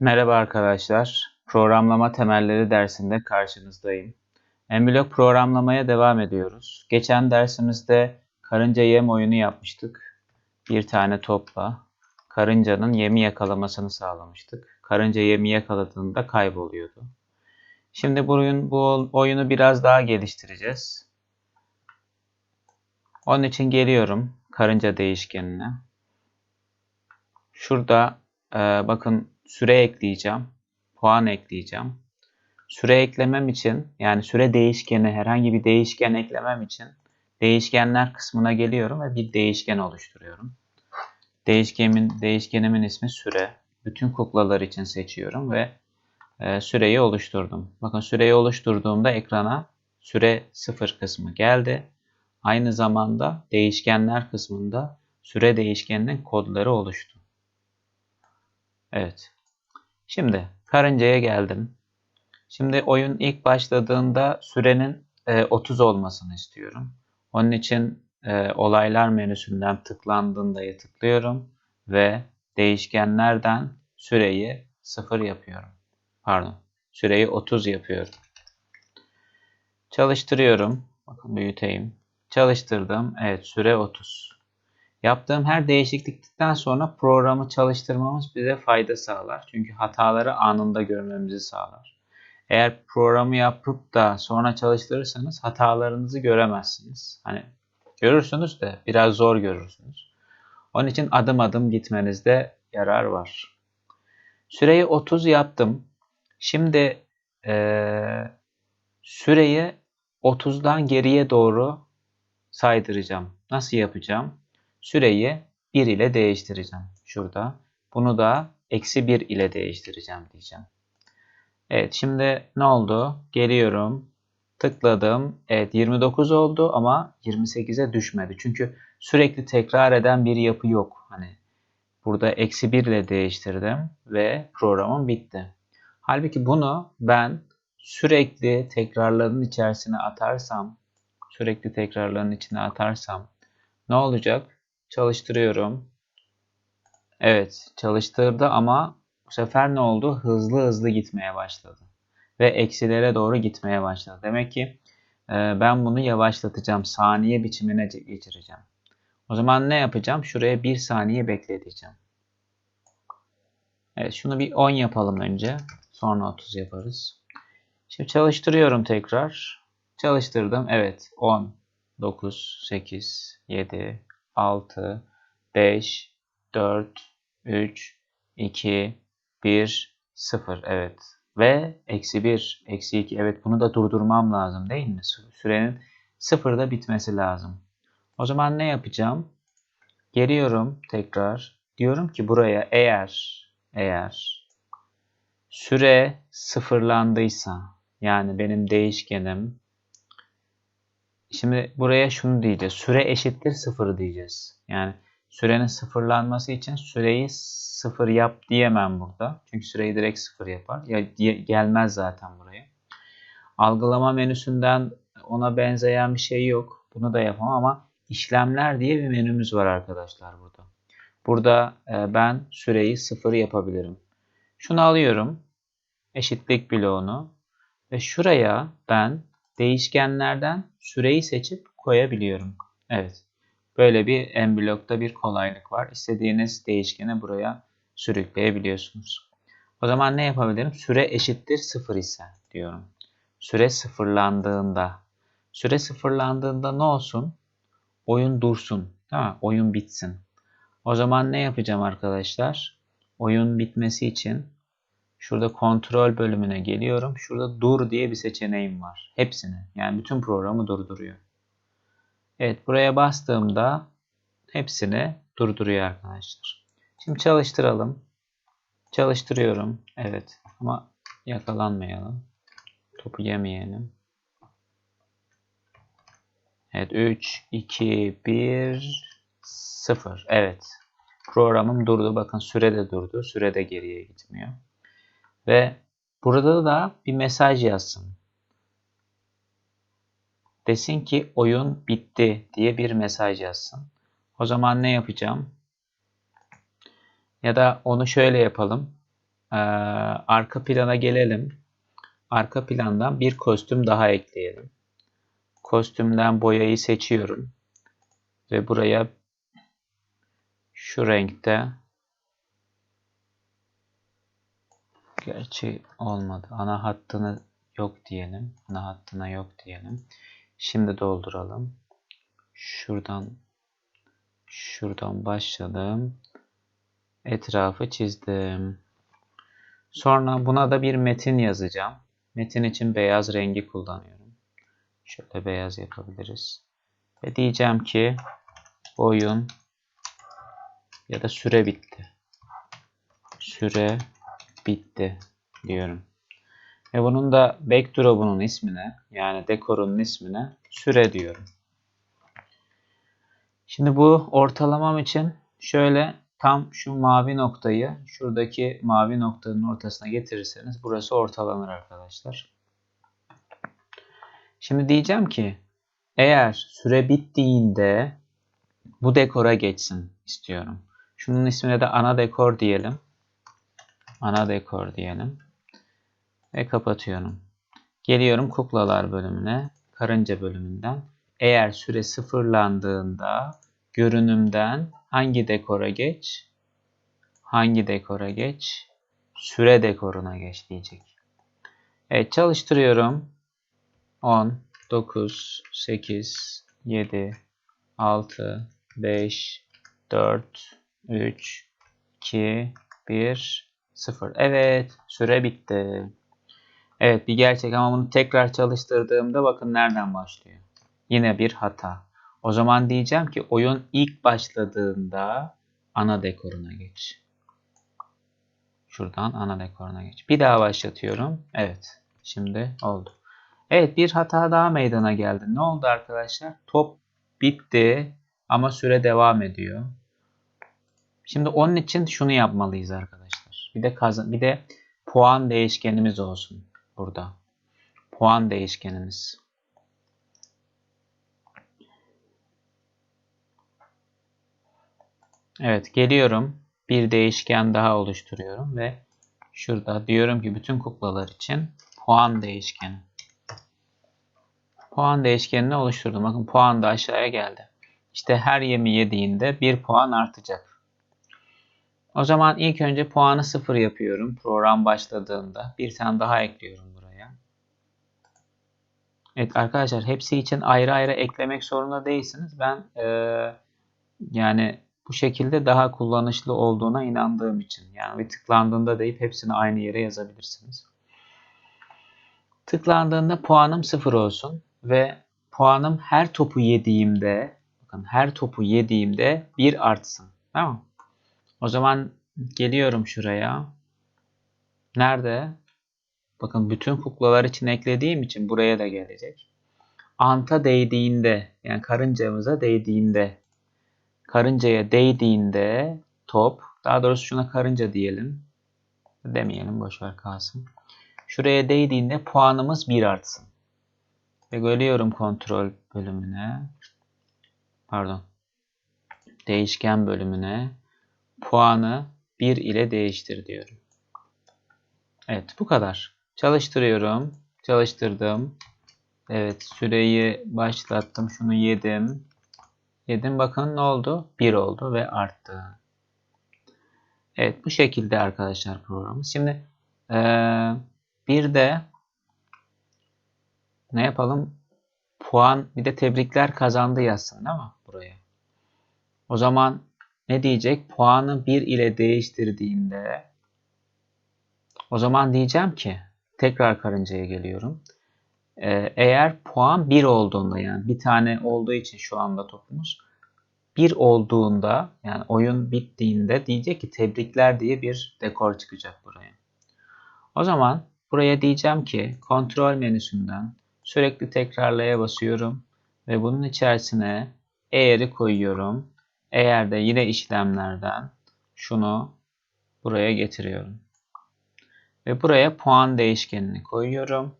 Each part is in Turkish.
Merhaba arkadaşlar. Programlama temelleri dersinde karşınızdayım. Emblok programlamaya devam ediyoruz. Geçen dersimizde karınca yem oyunu yapmıştık. Bir tane topla karıncanın yemi yakalamasını sağlamıştık. Karınca yemi yakaladığında kayboluyordu. Şimdi bu, oyun, bu oyunu biraz daha geliştireceğiz. Onun için geliyorum karınca değişkenine. Şurada e, bakın süre ekleyeceğim. Puan ekleyeceğim. Süre eklemem için yani süre değişkeni herhangi bir değişken eklemem için değişkenler kısmına geliyorum ve bir değişken oluşturuyorum. Değişkenimin, değişkenimin ismi süre. Bütün kuklalar için seçiyorum ve e, süreyi oluşturdum. Bakın süreyi oluşturduğumda ekrana süre sıfır kısmı geldi. Aynı zamanda değişkenler kısmında süre değişkeninin kodları oluştu. Evet. Şimdi karıncaya geldim. Şimdi oyun ilk başladığında sürenin e, 30 olmasını istiyorum. Onun için e, olaylar menüsünden tıklandığında tıklıyorum ve değişkenlerden süreyi 0 yapıyorum. Pardon. Süreyi 30 yapıyorum. Çalıştırıyorum. Bakın büyüteyim. Çalıştırdım. Evet süre 30. Yaptığım her değişiklikten sonra programı çalıştırmamız bize fayda sağlar. Çünkü hataları anında görmemizi sağlar. Eğer programı yapıp da sonra çalıştırırsanız hatalarınızı göremezsiniz. Hani görürsünüz de biraz zor görürsünüz. Onun için adım adım gitmenizde yarar var. Süreyi 30 yaptım. Şimdi ee, süreyi 30'dan geriye doğru saydıracağım. Nasıl yapacağım? Süreyi 1 ile değiştireceğim. Şurada. Bunu da eksi 1 ile değiştireceğim diyeceğim. Evet şimdi ne oldu? Geliyorum. Tıkladım. Evet 29 oldu ama 28'e düşmedi. Çünkü sürekli tekrar eden bir yapı yok. Hani burada eksi 1 ile değiştirdim ve programım bitti. Halbuki bunu ben sürekli tekrarların içerisine atarsam sürekli tekrarların içine atarsam ne olacak? Çalıştırıyorum. Evet çalıştırdı ama bu sefer ne oldu? Hızlı hızlı gitmeye başladı. Ve eksilere doğru gitmeye başladı. Demek ki e, ben bunu yavaşlatacağım. Saniye biçimine geçireceğim. O zaman ne yapacağım? Şuraya bir saniye bekleteceğim. Evet şunu bir 10 yapalım önce. Sonra 30 yaparız. Şimdi çalıştırıyorum tekrar. Çalıştırdım. Evet 10, 9, 8, 7, 6, 5, 4, 3, 2, 1, 0. Evet. Ve eksi 1, eksi 2. Evet bunu da durdurmam lazım değil mi? Sürenin sıfırda bitmesi lazım. O zaman ne yapacağım? Geliyorum tekrar. Diyorum ki buraya eğer eğer süre sıfırlandıysa yani benim değişkenim Şimdi buraya şunu diyeceğiz. Süre eşittir sıfır diyeceğiz. Yani sürenin sıfırlanması için süreyi sıfır yap diyemem burada. Çünkü süreyi direkt sıfır yapar. Ya gelmez zaten buraya. Algılama menüsünden ona benzeyen bir şey yok. Bunu da yapamam ama işlemler diye bir menümüz var arkadaşlar burada. Burada e, ben süreyi sıfır yapabilirim. Şunu alıyorum. Eşitlik bloğunu. Ve şuraya ben değişkenlerden süreyi seçip koyabiliyorum. Evet. Böyle bir en blokta bir kolaylık var. İstediğiniz değişkeni buraya sürükleyebiliyorsunuz. O zaman ne yapabilirim? Süre eşittir sıfır ise diyorum. Süre sıfırlandığında. Süre sıfırlandığında ne olsun? Oyun dursun. Tamam Oyun bitsin. O zaman ne yapacağım arkadaşlar? Oyun bitmesi için Şurada kontrol bölümüne geliyorum. Şurada dur diye bir seçeneğim var. Hepsini. Yani bütün programı durduruyor. Evet buraya bastığımda hepsini durduruyor arkadaşlar. Şimdi çalıştıralım. Çalıştırıyorum. Evet ama yakalanmayalım. Topu yemeyelim. Evet 3, 2, 1, 0. Evet. Programım durdu. Bakın süre de durdu. Süre de geriye gitmiyor. Ve burada da bir mesaj yazsın. Desin ki oyun bitti diye bir mesaj yazsın. O zaman ne yapacağım? Ya da onu şöyle yapalım. Ee, arka plana gelelim. Arka plandan bir kostüm daha ekleyelim. Kostümden boyayı seçiyorum. Ve buraya şu renkte gerçi olmadı. Ana hattını yok diyelim. Ana hattına yok diyelim. Şimdi dolduralım. Şuradan şuradan başladım. Etrafı çizdim. Sonra buna da bir metin yazacağım. Metin için beyaz rengi kullanıyorum. Şöyle beyaz yapabiliriz. Ve diyeceğim ki oyun ya da süre bitti. Süre bitti diyorum. Ve bunun da backdrop'unun ismine yani dekorunun ismine süre diyorum. Şimdi bu ortalamam için şöyle tam şu mavi noktayı şuradaki mavi noktanın ortasına getirirseniz burası ortalanır arkadaşlar. Şimdi diyeceğim ki eğer süre bittiğinde bu dekora geçsin istiyorum. Şunun ismine de ana dekor diyelim. Ana dekor diyelim. Ve kapatıyorum. Geliyorum kuklalar bölümüne. Karınca bölümünden. Eğer süre sıfırlandığında görünümden hangi dekora geç? Hangi dekora geç? Süre dekoruna geç diyecek. Evet çalıştırıyorum. 10, 9, 8, 7, 6, 5, 4, 3, 2, 1, 0. Evet süre bitti. Evet bir gerçek ama bunu tekrar çalıştırdığımda bakın nereden başlıyor. Yine bir hata. O zaman diyeceğim ki oyun ilk başladığında ana dekoruna geç. Şuradan ana dekoruna geç. Bir daha başlatıyorum. Evet. Şimdi oldu. Evet bir hata daha meydana geldi. Ne oldu arkadaşlar? Top bitti ama süre devam ediyor. Şimdi onun için şunu yapmalıyız arkadaşlar. Bir de kazan bir de puan değişkenimiz olsun burada. Puan değişkenimiz. Evet geliyorum. Bir değişken daha oluşturuyorum ve şurada diyorum ki bütün kuklalar için puan değişkeni. Puan değişkenini oluşturdum. Bakın puan da aşağıya geldi. İşte her yemi yediğinde bir puan artacak. O zaman ilk önce puanı sıfır yapıyorum. Program başladığında bir tane daha ekliyorum buraya. Evet arkadaşlar hepsi için ayrı ayrı eklemek zorunda değilsiniz. Ben e, yani bu şekilde daha kullanışlı olduğuna inandığım için. Yani bir tıklandığında deyip hepsini aynı yere yazabilirsiniz. Tıklandığında puanım sıfır olsun ve puanım her topu yediğimde bakın her topu yediğimde bir artsın. Tamam O zaman geliyorum şuraya. Nerede? Bakın bütün kuklalar için eklediğim için buraya da gelecek. Anta değdiğinde yani karıncamıza değdiğinde karıncaya değdiğinde top daha doğrusu şuna karınca diyelim. Demeyelim boşver kalsın. Şuraya değdiğinde puanımız 1 artsın. Ve geliyorum kontrol bölümüne. Pardon. Değişken bölümüne. Puanı 1 ile değiştir diyorum. Evet bu kadar. Çalıştırıyorum. Çalıştırdım. Evet süreyi başlattım. Şunu yedim. Yedim bakın ne oldu? 1 oldu ve arttı. Evet bu şekilde arkadaşlar programımız. Şimdi ee, bir de ne yapalım? Puan bir de tebrikler kazandı yazsın mi buraya? O zaman ne diyecek? Puanı 1 ile değiştirdiğinde o zaman diyeceğim ki tekrar karıncaya geliyorum. Ee, eğer puan 1 olduğunda yani bir tane olduğu için şu anda topumuz 1 olduğunda yani oyun bittiğinde diyecek ki tebrikler diye bir dekor çıkacak buraya. O zaman buraya diyeceğim ki kontrol menüsünden sürekli tekrarlaya basıyorum ve bunun içerisine eğeri koyuyorum. Eğer de yine işlemlerden şunu buraya getiriyorum. Ve buraya puan değişkenini koyuyorum.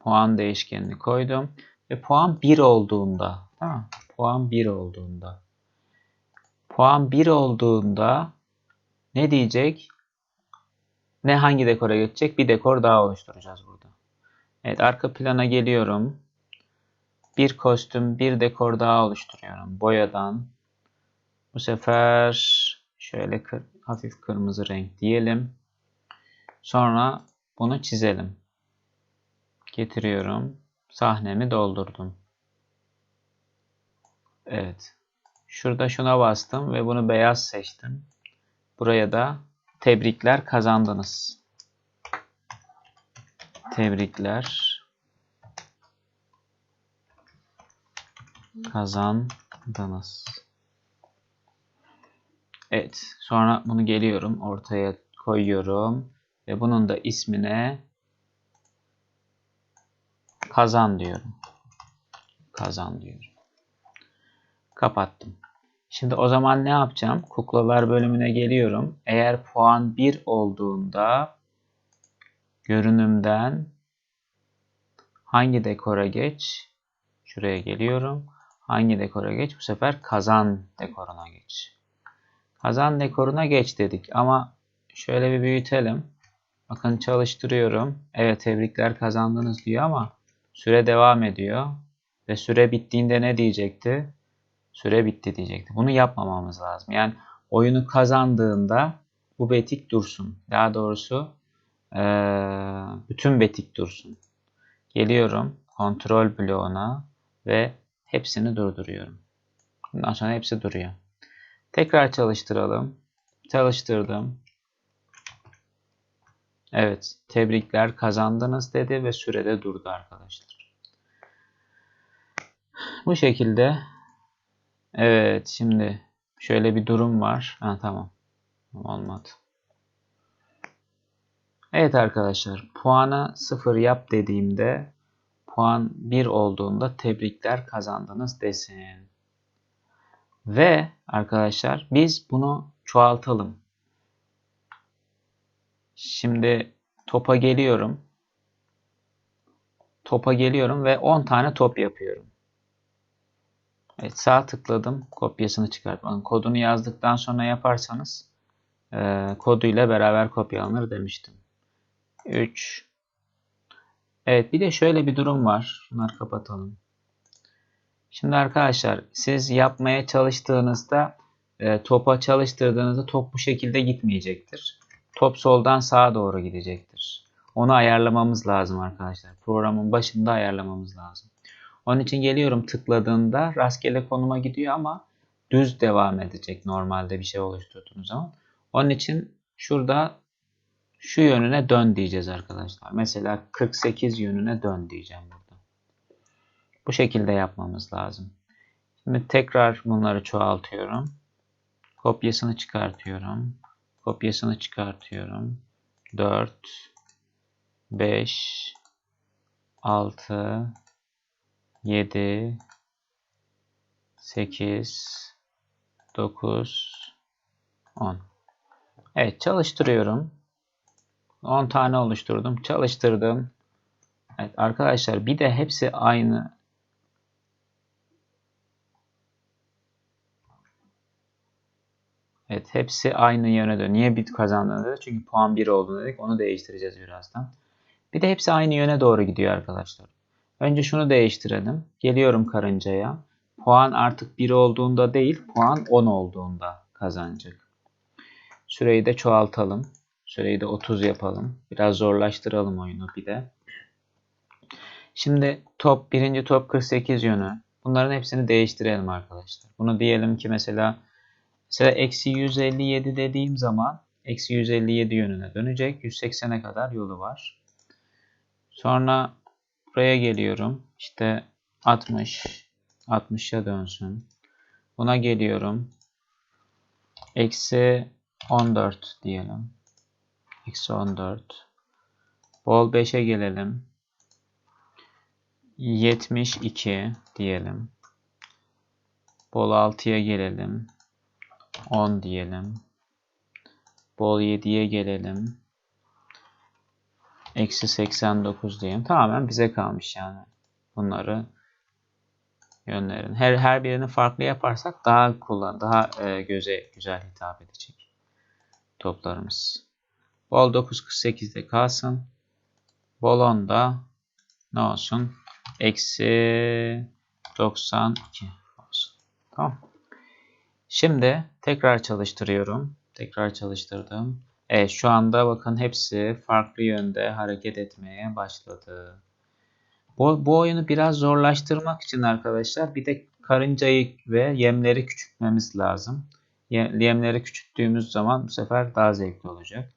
Puan değişkenini koydum. Ve puan 1 olduğunda tamam Puan 1 olduğunda. Puan 1 olduğunda ne diyecek? ne hangi dekora geçecek? Bir dekor daha oluşturacağız burada. Evet arka plana geliyorum. Bir kostüm, bir dekor daha oluşturuyorum. Boyadan. Bu sefer şöyle kır, hafif kırmızı renk diyelim. Sonra bunu çizelim. Getiriyorum. Sahnemi doldurdum. Evet. Şurada şuna bastım ve bunu beyaz seçtim. Buraya da tebrikler kazandınız. Tebrikler kazandınız. Evet. Sonra bunu geliyorum. Ortaya koyuyorum. Ve bunun da ismine kazan diyorum. Kazan diyorum. Kapattım. Şimdi o zaman ne yapacağım? Kuklalar bölümüne geliyorum. Eğer puan 1 olduğunda görünümden hangi dekora geç? Şuraya geliyorum. Hangi dekora geç? Bu sefer kazan dekoruna geç. Kazan dekoruna geç dedik ama şöyle bir büyütelim. Bakın çalıştırıyorum. Evet tebrikler kazandınız diyor ama süre devam ediyor. Ve süre bittiğinde ne diyecekti? Süre bitti diyecekti. Bunu yapmamamız lazım. Yani oyunu kazandığında bu betik dursun. Daha doğrusu bütün betik dursun. Geliyorum kontrol bloğuna ve hepsini durduruyorum. Bundan sonra hepsi duruyor. Tekrar çalıştıralım. Çalıştırdım. Evet, tebrikler kazandınız dedi ve sürede durdu arkadaşlar. Bu şekilde Evet, şimdi şöyle bir durum var. Ha tamam. Olmadı. Evet arkadaşlar, puanı 0 yap dediğimde puan 1 olduğunda tebrikler kazandınız desin. Ve arkadaşlar biz bunu çoğaltalım. Şimdi topa geliyorum. Topa geliyorum ve 10 tane top yapıyorum. Evet sağ tıkladım. Kopyasını çıkartmanın kodunu yazdıktan sonra yaparsanız e, koduyla beraber kopyalanır demiştim. 3 Evet bir de şöyle bir durum var. Şunları kapatalım. Şimdi arkadaşlar siz yapmaya çalıştığınızda e, topa çalıştırdığınızda top bu şekilde gitmeyecektir. Top soldan sağa doğru gidecektir. Onu ayarlamamız lazım arkadaşlar. Programın başında ayarlamamız lazım. Onun için geliyorum tıkladığında rastgele konuma gidiyor ama düz devam edecek normalde bir şey oluşturduğunuz zaman. Onun için şurada şu yönüne dön diyeceğiz arkadaşlar. Mesela 48 yönüne dön diyeceğim burada. Bu şekilde yapmamız lazım. Şimdi tekrar bunları çoğaltıyorum. Kopyasını çıkartıyorum. Kopyasını çıkartıyorum. 4 5 6 7 8 9 10 Evet çalıştırıyorum. 10 tane oluşturdum. Çalıştırdım. Evet arkadaşlar bir de hepsi aynı Evet hepsi aynı yöne dönüyor. Niye bit kazandığını dedi. Çünkü puan 1 olduğunu dedik. Onu değiştireceğiz birazdan. Bir de hepsi aynı yöne doğru gidiyor arkadaşlar. Önce şunu değiştirelim. Geliyorum karıncaya. Puan artık 1 olduğunda değil, puan 10 olduğunda kazanacak. Süreyi de çoğaltalım. Süreyi de 30 yapalım. Biraz zorlaştıralım oyunu bir de. Şimdi top, birinci top 48 yönü. Bunların hepsini değiştirelim arkadaşlar. Bunu diyelim ki mesela mesela eksi 157 dediğim zaman eksi 157 yönüne dönecek. 180'e kadar yolu var. Sonra Buraya geliyorum. İşte 60. 60'a dönsün. Buna geliyorum. Eksi 14 diyelim. Eksi 14. Bol 5'e gelelim. 72 diyelim. Bol 6'ya gelelim. 10 diyelim. Bol 7'ye gelelim. Eksi 89 diyeyim. Tamamen bize kalmış yani. Bunları yönlerin. Her, her birini farklı yaparsak daha kullan, daha e, göze güzel hitap edecek toplarımız. Bol 948'de kalsın. Bol 10 da ne olsun? Eksi 92 olsun. Tamam. Şimdi tekrar çalıştırıyorum. Tekrar çalıştırdım. Evet şu anda bakın hepsi farklı yönde hareket etmeye başladı. Bu, bu oyunu biraz zorlaştırmak için arkadaşlar bir de karıncayı ve yemleri küçültmemiz lazım. Yemleri küçülttüğümüz zaman bu sefer daha zevkli olacak.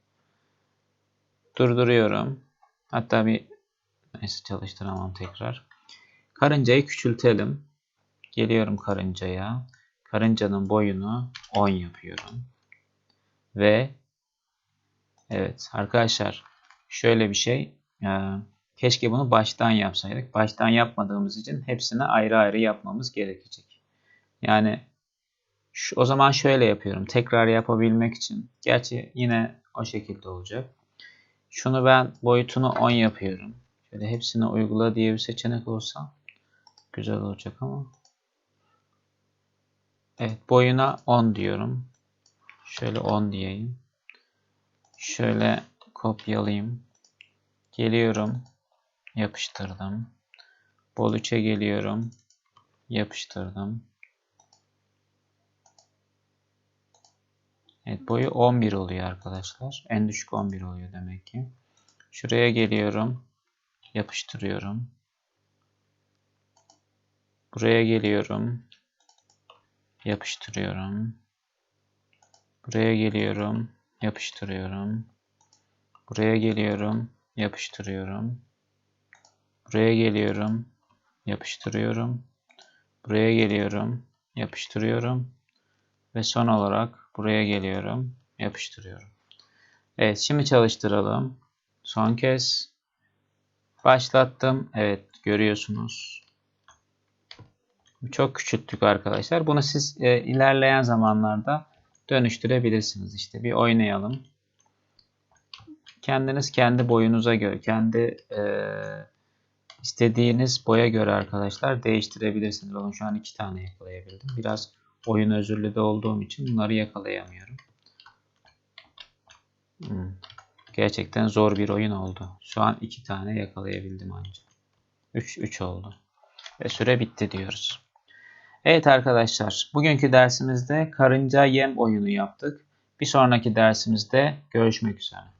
Durduruyorum. Hatta bir neyse çalıştıramam tekrar. Karıncayı küçültelim. Geliyorum karıncaya. Karıncanın boyunu 10 yapıyorum. Ve evet arkadaşlar şöyle bir şey. Keşke bunu baştan yapsaydık. Baştan yapmadığımız için hepsini ayrı ayrı yapmamız gerekecek. Yani şu, o zaman şöyle yapıyorum. Tekrar yapabilmek için. Gerçi yine o şekilde olacak. Şunu ben boyutunu 10 yapıyorum. Şöyle hepsini uygula diye bir seçenek olsa güzel olacak ama. Evet boyuna 10 diyorum. Şöyle 10 diyeyim. Şöyle kopyalayayım. Geliyorum. Yapıştırdım. Bol 3'e geliyorum. Yapıştırdım. Evet boyu 11 oluyor arkadaşlar. En düşük 11 oluyor demek ki. Şuraya geliyorum. Yapıştırıyorum. Buraya geliyorum. Yapıştırıyorum. Buraya geliyorum. Yapıştırıyorum. Buraya geliyorum. Yapıştırıyorum. Buraya geliyorum. Yapıştırıyorum. Buraya geliyorum. Yapıştırıyorum. Ve son olarak buraya geliyorum. Yapıştırıyorum. Evet şimdi çalıştıralım. Son kez başlattım. Evet görüyorsunuz. Çok küçülttük arkadaşlar. Bunu siz e, ilerleyen zamanlarda dönüştürebilirsiniz. İşte bir oynayalım. Kendiniz kendi boyunuza göre, kendi e, istediğiniz boya göre arkadaşlar değiştirebilirsiniz. Bakın şu an iki tane yakalayabildim. Biraz oyun özürlü de olduğum için bunları yakalayamıyorum. Hmm. Gerçekten zor bir oyun oldu. Şu an iki tane yakalayabildim ancak. 3 3 oldu. Ve süre bitti diyoruz. Evet arkadaşlar, bugünkü dersimizde karınca yem oyunu yaptık. Bir sonraki dersimizde görüşmek üzere.